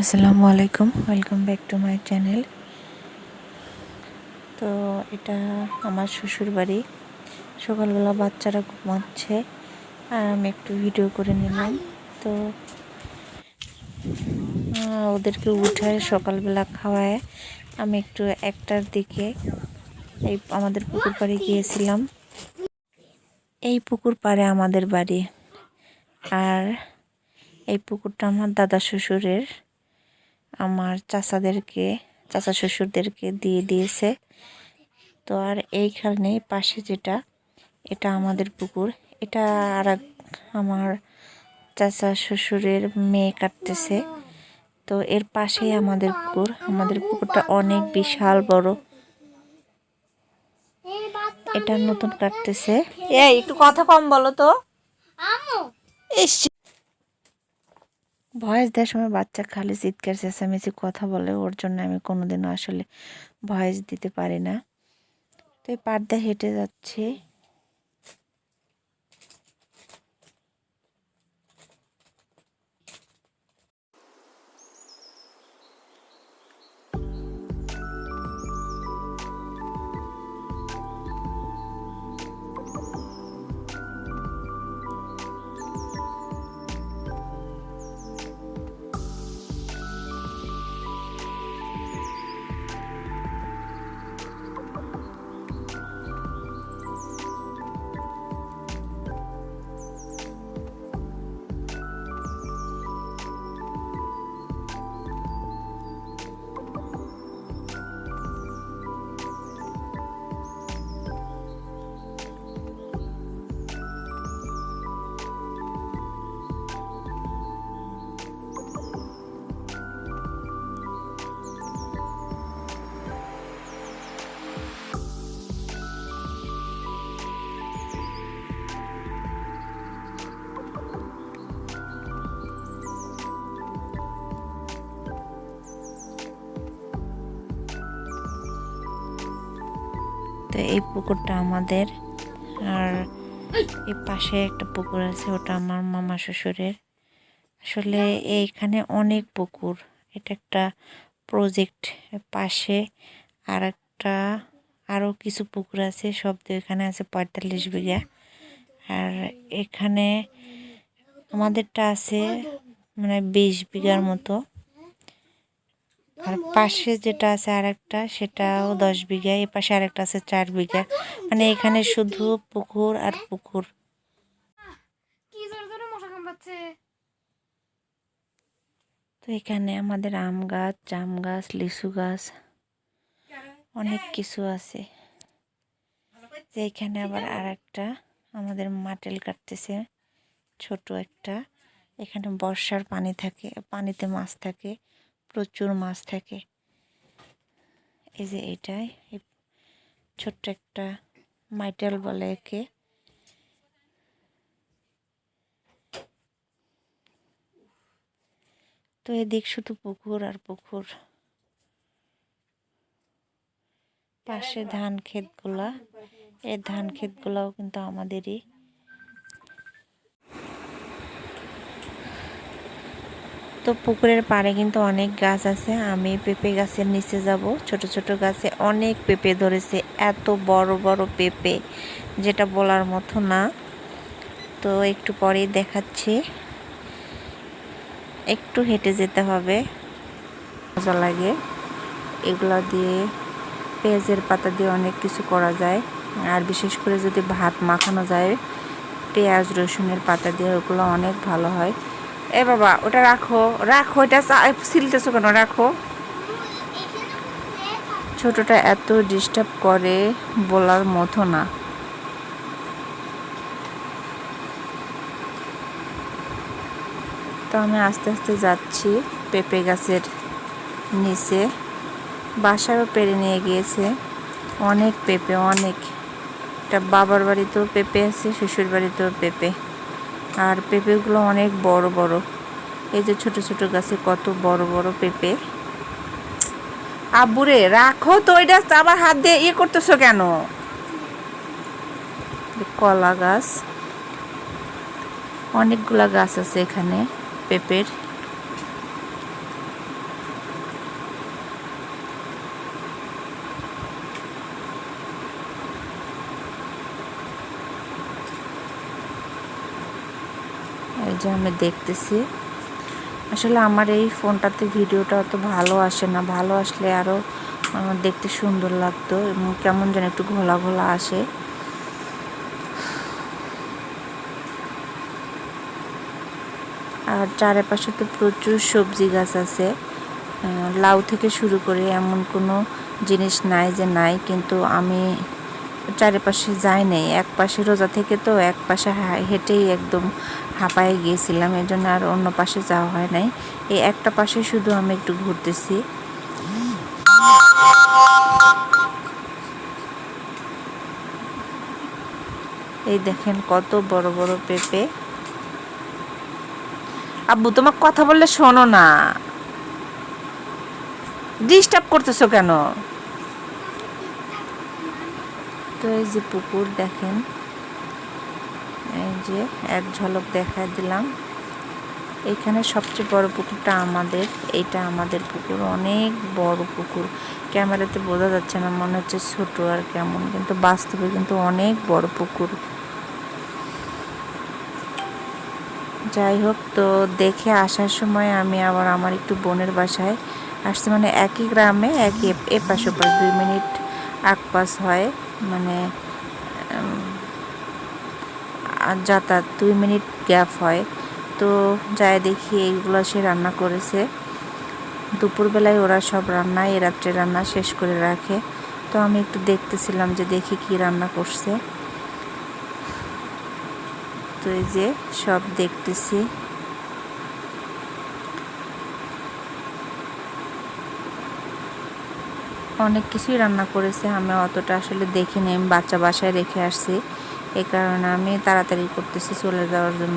আসসালামু আলাইকুম welcome back to my channel তো এটা আমার শ্বশুর বাড়ি। সকালবেলা বাচ্চারা ঘুমাচ্ছে, আর আমি একটু ভিডিও করে নিলাম। তো ওদেরকে উঠায় সকালবেলা খাওয়ায়। আমি একটু একটার দিকে এই আমাদের পুকুর পাড়ে গিয়েছিলাম। এই পুকুর পাড়ে আমাদের বাড়ি। আর এই পুকুরটা আমার দাদা শ্বশুরের। আমার চাচাদেরকে চাচা শ্বশুরদেরকে দিয়ে দিয়েছে। তো আর এইখানে পাশে যেটা এটা আমাদের পুকুর। এটা আর আমার চাচা শ্বশুরের মেয়ে কাটতেছে। তো এর পাশেই আমাদের পুকুর। আমাদের পুকুরটা অনেক বিশাল বড়। এটা নতুন কাটতেছে। এই একটু কথা কম বলো তো। ইস ভয়েস দেওয়ার সময় বাচ্চা খালি চিৎকার, চেঁচামেচি কথা বলে, ওর জন্য আমি কোনোদিনও আসলে ভয়েস দিতে পারি না। তো এই পার্দা হেঁটে যাচ্ছে। তো এই পুকুরটা আমাদের। আর এই পাশে একটা পুকুর আছে, ওটা আমার মামা শ্বশুরের। আসলে এইখানে অনেক পুকুর। এটা একটা প্রজেক্ট পাশে। আর একটা আরও কিছু পুকুর আছে, সব দিয়ে এখানে আছে পঁয়তাল্লিশ বিঘা। আর এখানে আমাদেরটা আছে মানে বিশ বিঘার মতো। আর পাশে যেটা আছে আরেকটা সেটাও দশ বিঘা এ পাশে আরেকটা আছে চার বিঘা। মানে এখানে শুধু পুকুর আর পুকুর। তো এখানে আমাদের আম গাছ জাম গাছ লিচু গাছ অনেক কিছু আছে। যে এখানে আবার আর একটা আমাদের মাটেল কাটতেছে ছোট একটা। এখানে বর্ষার পানি থাকে পানিতে মাছ থাকে। প্রচুর মাছ থাকে। এই যে এটাই ছোট্ট একটা মাইটেল বলে একে। তো এদিক শুধু পুকুর আর পুকুর। পাশে ধান ক্ষেতগুলা, এই ধান ক্ষেতগুলাও কিন্তু আমাদেরই। তো পুকুরের পাড়ে কিন্তু অনেক গাছ আছে। আমি পেঁপে গাছের নিচে যাব। ছোট ছোট গাছে অনেক পেঁপে ধরেছে। এত বড় বড় পেঁপে, যেটা বলার মতো না। তো একটু পরেই দেখাচ্ছি। একটু হেঁটে যেতে হবে। মজা লাগে। এগুলো দিয়ে পেঁয়াজের পাতা দিয়ে অনেক কিছু করা যায়। আর বিশেষ করে যদি ভাত মাখানো যায়, পেঁয়াজ, রসুনের পাতা দিয়ে, ওগুলো অনেক ভালো হয়। এ বাবা, ওটা রাখো রাখো, এটা সিলতেছো কেন? রাখো। ছোটটা এত ডিস্টার্ব করে বলার মতো না। তো আমি আস্তে আস্তে যাচ্ছি পেঁপে গাছের নিচে। বাসারও পেরে নিয়ে গিয়েছে। অনেক পেঁপে, অনেক। এটা বাবার বাড়িতেও পেঁপে আছে শ্বশুর বাড়িতেও পেঁপে। আর পেঁপেগুলো অনেক বড় বড়। এই যে ছোট ছোট গাছে কত বড় বড় পেঁপে। আব্বুরে, রাখো তো ওইটা আবার হাত দিয়ে ইয়ে করতেছো কেন? কলা গাছ। অনেকগুলা গাছ আছে এখানে, পেঁপের। যে আমি দেখতেছি। আসলে আমার এই ফোনটাতে ভিডিওটা অত ভালো আসে না। ভালো আসলে আরও দেখতে সুন্দর লাগতো এবং কেমন যেন একটু ঘোলা ঘোলা আসে। আর চারপাশে তো প্রচুর সবজি গাছ আছে। লাউ থেকে শুরু করে এমন কোনো জিনিস নাই যে নাই, কিন্তু আমি চারিপাশে যাই নাই। এক পাশে রোজা থেকে তো এক পাশে হেঁটেই একদম হাঁপায়ে গিয়েছিলাম এই জন্য আর অন্য পাশে যাওয়া হয় নাই। এই একটা পাশে শুধু আমি একটু ঘুরতেছি। এই দেখেন কত বড় বড় পেঁপে। আব্বু তোমার কথা বললে শোনো না। ডিস্টার্ব করতেছো কেন? তো এই যে পুকুর দেখেন। এই যে এক ঝলক দেখা দিলাম। এখানে সবচেয়ে বড় পুকুরটা আমাদের। এইটা আমাদের পুকুর, অনেক বড় পুকুর। ক্যামেরাতে বোঝা যাচ্ছে না, মনে হচ্ছে ছোট আর কেমন, কিন্তু বাস্তবে কিন্তু অনেক বড় পুকুর। যাই হোক, তো দেখে আসার সময় আমি আবার আমার একটু বোনের বাসায় আসতে মানে একই গ্রামে, একই এপাশ ওপাশ, দুই মিনিট আকপাস হয়। মানে যাতায়াত দুই মিনিট গ্যাপ হয়। তো যাই দেখি এইগুলো সে রান্না করেছে। দুপুরবেলায় ওরা সব রান্না এ রাত্রে রান্না শেষ করে রাখে। তো আমি একটু দেখতেছিলাম যে দেখি কি রান্না করছে। তো এই যে সব দেখতেছি। অনেক কিছুই রান্না করেছে আমি অতটা আসলে দেখিনি, আমি বাচ্চা বাসায় রেখে আসছি। এই কারণে আমি তাড়াতাড়ি করতেছি চলে যাওয়ার জন্য।